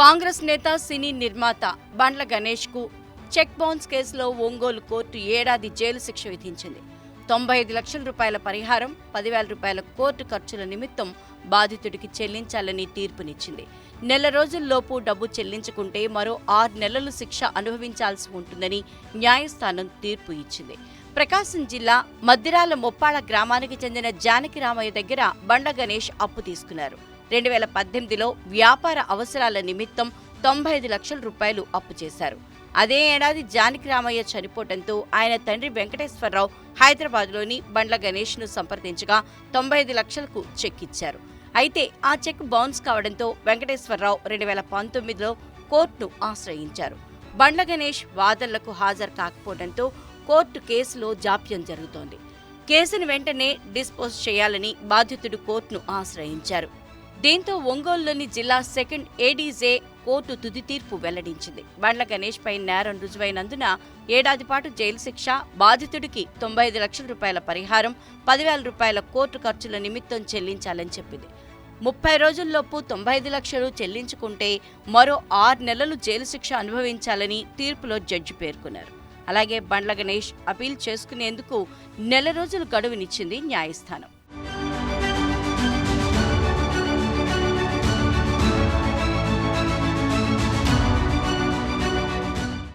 కాంగ్రెస్ నేత సినీ నిర్మాత బండ్ల గణేష్కు check bounce కేసులో ఒంగోలు కోర్టు ఏడాది జైలు శిక్ష విధించింది. తొంభై ఐదు లక్షల రూపాయల పరిహారం పదివేల రూపాయల కోర్టు ఖర్చుల నిమిత్తం బాధితుడికి చెల్లించాలని తీర్పునిచ్చింది. నెల రోజుల్లోపు డబ్బు చెల్లించకుంటే మరో ఆరు నెలలు శిక్ష అనుభవించాల్సి ఉంటుందని న్యాయస్థానం తీర్పు ఇచ్చింది. ప్రకాశం జిల్లా మద్దిరాల మొప్పాళ గ్రామానికి చెందిన జానకి రామయ్య దగ్గర బండ గణేష్ అప్పు తీసుకున్నారు. రెండు వేల పద్దెనిమిదిలో వ్యాపార అవసరాల నిమిత్తం తొంభై ఐదు లక్షల రూపాయలు అప్పు చేశారు. అదే ఏడాది జానకి రామయ్య చనిపోవడంతో ఆయన తండ్రి వెంకటేశ్వరరావు హైదరాబాద్లోని బండ్ల గణేష్ను సంప్రదించగా తొంభై ఐదు లక్షలకు చెక్ ఇచ్చారు అయితే ఆ చెక్ బౌన్స్ కావడంతో వెంకటేశ్వరరావు రెండు వేల పంతొమ్మిదిలో కోర్టును ఆశ్రయించారు. బండ్ల గణేష్ వాదనలకు హాజరు కాకపోవడంతో కోర్టు కేసులో జాప్యం జరుగుతోంది. కేసును వెంటనే డిస్పోజ్ చేయాలని బాధితుడు కోర్టును ఆశ్రయించారు. దీంతో ఒంగోలులోని జిల్లా సెకండ్ ఏడీజే కోర్టు తుది తీర్పు వెల్లడించింది. బండ్ల గణేష్ పై నేరం రుజువైనందున ఏడాది పాటు జైలు శిక్ష బాధితుడికి తొంభై ఐదు లక్షల రూపాయల పరిహారం పదివేల రూపాయల కోర్టు ఖర్చుల నిమిత్తం చెల్లించాలని చెప్పింది. ముప్పై రోజుల్లోపు తొంభై ఐదు లక్షలు చెల్లించుకుంటే మరో ఆరు నెలలు జైలు శిక్ష అనుభవించాలని తీర్పులో జడ్జి పేర్కొన్నారు. అలాగే బండ్ల గణేష్ అపీల్ చేసుకునేందుకు నెల రోజులు గడువునిచ్చింది న్యాయస్థానం.